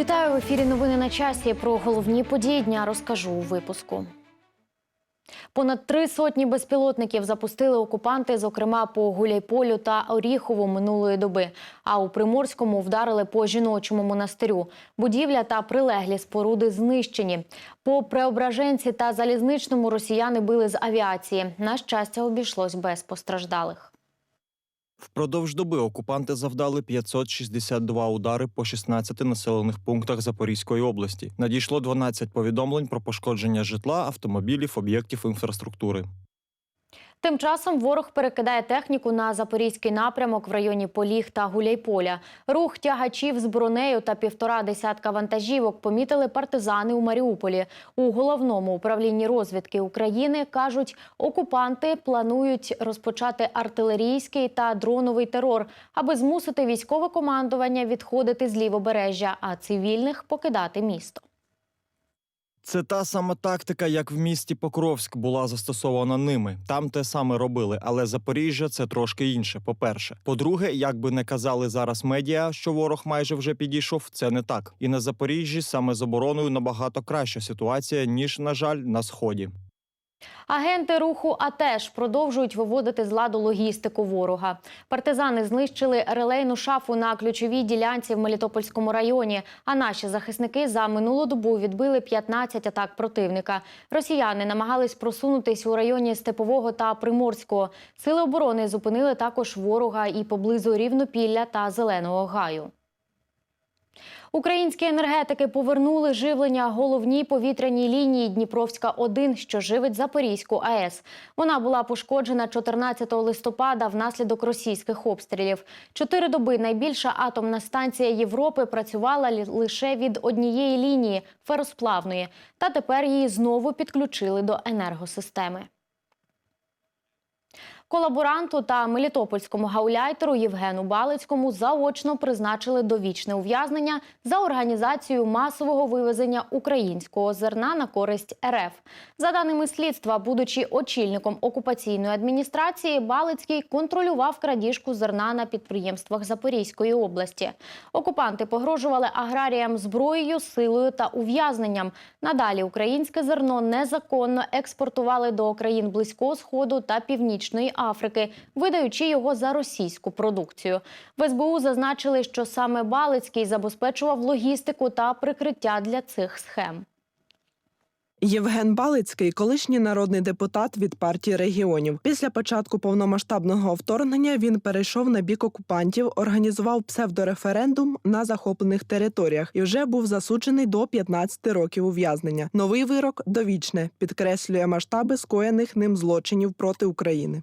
Вітаю в ефірі. Новини на часі. Про головні події дня розкажу у випуску. Понад три сотні безпілотників запустили окупанти, зокрема по Гуляйполю та Оріхову минулої доби. А у Приморському вдарили по жіночому монастирю. Будівля та прилеглі споруди знищені. По Преображенці та залізничному росіяни били з авіації. На щастя, обійшлось без постраждалих. Впродовж доби окупанти завдали 562 удари по 16 населених пунктах Запорізької області. Надійшло 12 повідомлень про пошкодження житла, автомобілів, об'єктів інфраструктури. Тим часом ворог перекидає техніку на запорізький напрямок в районі Поліг та Гуляйполя. Рух тягачів з бронею та півтора десятка вантажівок помітили партизани у Маріуполі. У головному управлінні розвідки України кажуть, окупанти планують розпочати артилерійський та дроновий терор, аби змусити військове командування відходити з лівобережжя, а цивільних покидати місто. Це та сама тактика, як в місті Покровськ була застосована ними. Там те саме робили, але Запоріжжя це трошки інше. По-перше, по-друге, як би не казали зараз медіа, що ворог майже вже підійшов, це не так. І на Запоріжжі саме з обороною набагато краща ситуація ніж, на жаль, на сході. Агенти руху АТЕШ продовжують виводити з ладу логістику ворога. Партизани знищили релейну шафу на ключовій ділянці в Мелітопольському районі. А наші захисники за минулу добу відбили 15 атак противника. Росіяни намагались просунутись у районі Степового та Приморського. Сили оборони зупинили також ворога і поблизу Рівнопілля та Зеленого Гаю. Українські енергетики повернули живлення головній повітряній лінії Дніпровська 1 що живить Запорізьку АЕС. Вона була пошкоджена 14 листопада внаслідок російських обстрілів. Чотири доби найбільша атомна станція Європи працювала лише від однієї лінії феросплавної, та тепер її знову підключили до енергосистеми. Колаборанту та мелітопольському гауляйтеру Євгену Балицькому заочно призначили довічне ув'язнення за організацію масового вивезення українського зерна на користь РФ. За даними слідства, будучи очільником окупаційної адміністрації, Балицький контролював крадіжку зерна на підприємствах Запорізької області. Окупанти погрожували аграріям зброєю, силою та ув'язненням. Надалі українське зерно незаконно експортували до країн Близького Сходу та Північної Африки, видаючи його за російську продукцію. В СБУ зазначили, що саме Балицький забезпечував логістику та прикриття для цих схем. Євген Балицький, колишній народний депутат від партії регіонів. Після початку повномасштабного вторгнення він перейшов на бік окупантів, організував псевдореферендум на захоплених територіях і вже був засуджений до 15 років ув'язнення. Новий вирок довічне підкреслює масштаби скоєних ним злочинів проти України.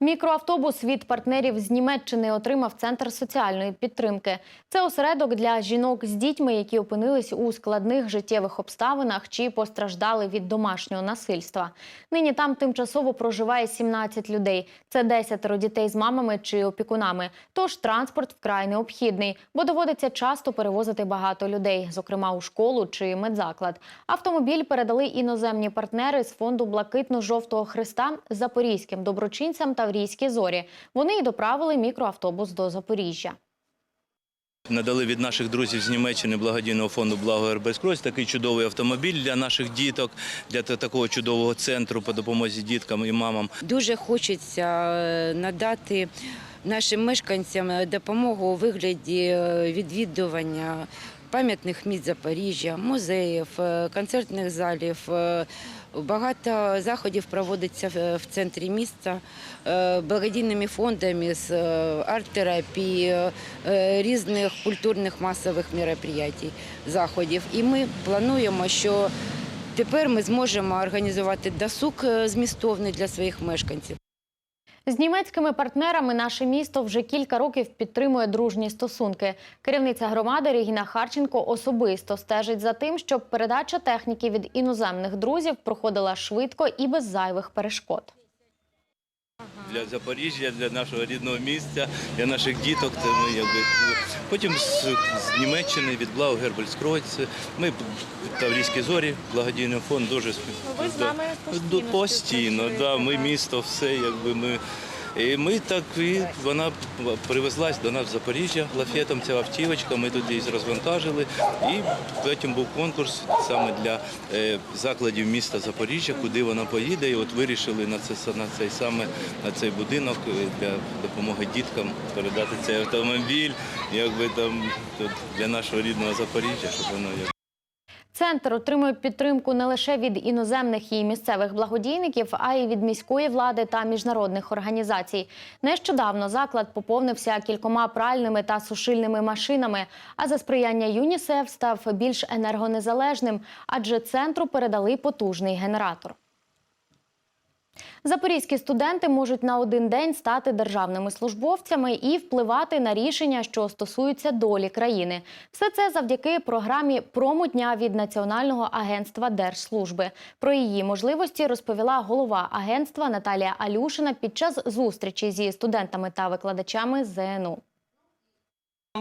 Мікроавтобус від партнерів з Німеччини отримав центр соціальної підтримки. Це осередок для жінок з дітьми, які опинились у складних життєвих обставинах чи постраждали від домашнього насильства. Нині там тимчасово проживає 17 людей. Це 10 дітей з мамами чи опікунами. Тож транспорт вкрай необхідний, бо доводиться часто перевозити багато людей, зокрема у школу чи медзаклад. Автомобіль передали іноземні партнери з фонду Блакитно-жовтого хреста запорізьким доброчинцям Таврійські зорі. Вони й доправили мікроавтобус до Запоріжжя. Надали від наших друзів з Німеччини благодійного фонду Благо Ербескрось такий чудовий автомобіль для наших діток, для такого чудового центру по допомозі діткам і мамам. Дуже хочеться е, надати нашим мешканцям допомогу у вигляді е, відвідування пам'ятних місць Запоріжжя, музеїв, е, концертних залів. Е, Багато заходів проводиться в- центрі міста е, благодійними фондами з е, арт-терапії, е, різних культурних масових мероприятий, заходів. І ми плануємо, що тепер ми зможемо організувати досуг змістовний для своїх мешканців. З німецькими партнерами наше місто вже кілька років підтримує дружні стосунки. Керівниця громади Регіна Харченко особисто стежить за тим, щоб передача техніки від іноземних друзів проходила швидко і без зайвих перешкод. Для Запоріжжя, для нашого рідного місця, для наших діток. Це ми якби потім з, з Німеччини від Благо Гербельскройц. Ми Таврійські зорі, благодійний фонд дуже Ви з нами постійно постійно. Да, ми місто, все якби ми І ми так і вона привезлась до нас в Запоріжжя лафетом. Ця автівочка. Ми тут її розвантажили. І потім був конкурс саме для е, закладів міста Запоріжжя, куди вона поїде. І от вирішили на це на цей саме на цей будинок е, для допомоги діткам передати цей автомобіль, якби там для нашого рідного Запоріжжя, щоб воно як. Центр отримує підтримку не лише від іноземних і місцевих благодійників, а й від міської влади та міжнародних організацій. Нещодавно заклад поповнився кількома пральними та сушильними машинами. А за сприяння ЮНІСЕФ став більш енергонезалежним, адже центру передали потужний генератор. Запорізькі студенти можуть на один день стати державними службовцями і впливати на рішення, що стосуються долі країни. Все це завдяки програмі «Промо-дня» від Національного агентства держслужби. Про її можливості розповіла голова агентства Наталія Алюшина під час зустрічі зі студентами та викладачами ЗНУ.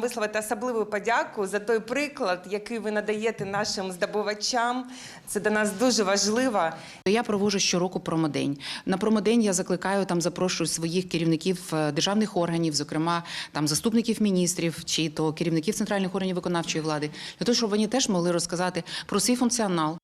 Висловити особливу подяку за той приклад, який ви надаєте нашим здобувачам. Це для нас дуже важливо. Я проводжу щороку промодень. На промодень я закликаю там, запрошую своїх керівників е, державних органів, зокрема там заступників міністрів чи то керівників центральних органів виконавчої влади, для того, щоб вони теж могли розказати про свій функціонал,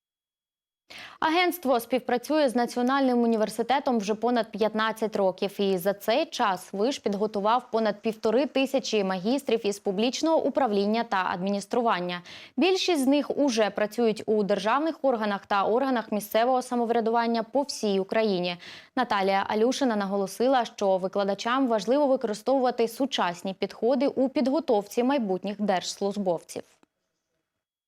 Агентство співпрацює з Національним університетом вже понад 15 років. І за цей час виш підготував понад півтори тисячі магістрів із публічного управління та адміністрування. Більшість з них уже працюють у державних органах та органах місцевого самоврядування по всій Україні. Наталія Алюшина наголосила, що викладачам важливо використовувати сучасні підходи у підготовці майбутніх держслужбовців.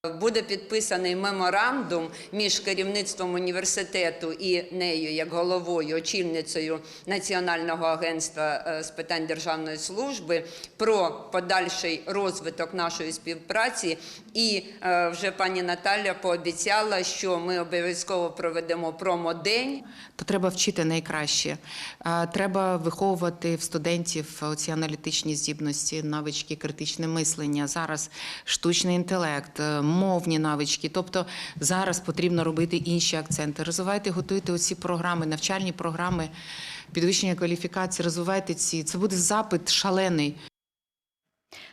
Буде підписаний меморандум між керівництвом університету і нею, як головою, очільницею Національного агентства е, з питань державної служби про подальший розвиток нашої співпраці. І е, вже пані Наталя пообіцяла, що ми обов'язково проведемо промодень. то треба вчити найкраще. Е, Треба виховувати в студентів ці аналітичні здібності, навички, критичне мислення. Зараз штучний інтелект, е, мовні навички. Тобто зараз потрібно робити інші акценти. Розвивайте, готуйте оці програми, навчальні програми, підвищення кваліфікації, розвивайте ці. Це буде запит шалений.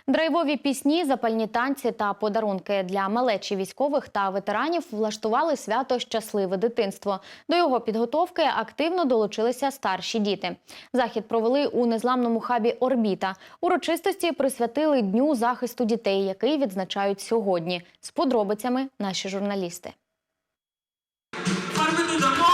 Драйвові пісні, запальні танці та подарунки для малечі військових та ветеранів влаштували свято Щасливе дитинство. До його підготовки активно долучилися старші діти. Захід провели у незламному хабі Орбіта. Урочистості присвятили дню захисту дітей, який відзначають сьогодні. З подробицями наші журналісти. Фарби додамо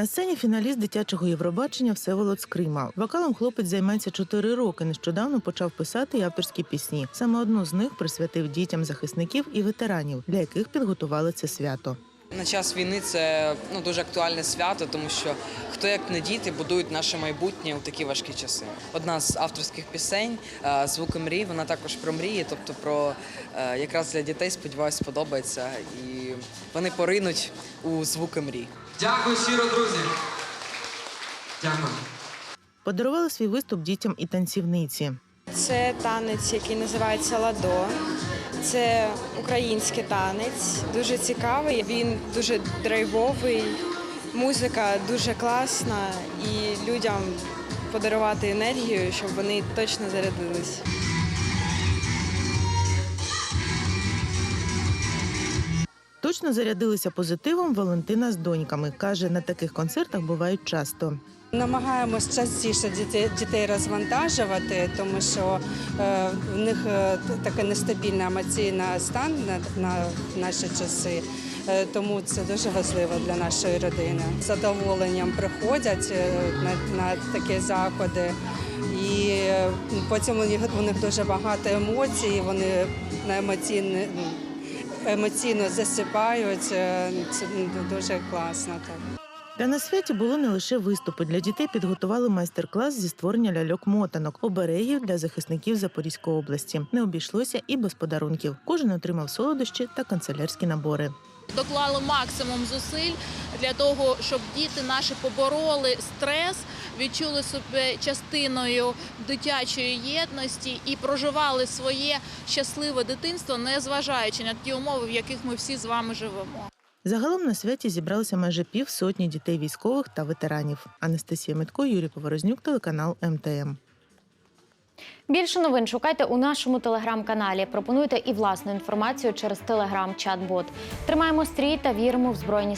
На сцені фіналіст дитячого Євробачення Всеволод Скрима. Вокалом хлопець займається чотири роки. Нещодавно почав писати й авторські пісні. Саме одну з них присвятив дітям захисників і ветеранів, для яких підготували це свято. На час війни це ну дуже актуальне свято, тому що хто як не діти будують наше майбутнє у такі важкі часи. Одна з авторських пісень е, звуки мрій. Вона також про мрії, тобто про е, якраз для дітей сподіваюся, сподобається, і вони поринуть у звуки мрій. Дякую щиро, друзі. Дякую. Подарували свій виступ дітям і танцівниці. Це танець, який називається Ладо. Це український танець, дуже цікавий. Він дуже драйвовий, музика дуже класна і людям подарувати енергію, щоб вони точно зарядились. Точно зарядилися позитивом Валентина з доньками. каже, на таких концертах бувають часто. Намагаємось частіше дітей, дітей розвантажувати, тому що е, в них е, така нестабільна емоційна стан на, на наші часи. Е, тому це дуже важливо для нашої родини. З задоволенням приходять е, на, на такі заходи, і потім у них, у них дуже багато емоцій. Вони на емоційне емоційно засипають. Е, Це дуже класно. Так. Та на святі було не лише виступи. Для дітей підготували майстер-клас зі створення ляльок-мотанок, оберегів для захисників Запорізької області. Не обійшлося і без подарунків. Кожен отримав солодощі та канцелярські набори. Доклали максимум зусиль для того, щоб діти наші побороли стрес, відчули себе частиною дитячої єдності і проживали своє щасливе дитинство, не зважаючи на ті умови, в яких ми всі з вами живемо. Загалом на святі зібралося майже півсотні дітей військових та ветеранів. Анастасія Митко, Юрій Поворознюк, телеканал МТМ. Більше новин шукайте у нашому телеграм-каналі. Пропонуйте і власну інформацію через телеграм-чат-бот. Тримаємо стрій та віримо в збройні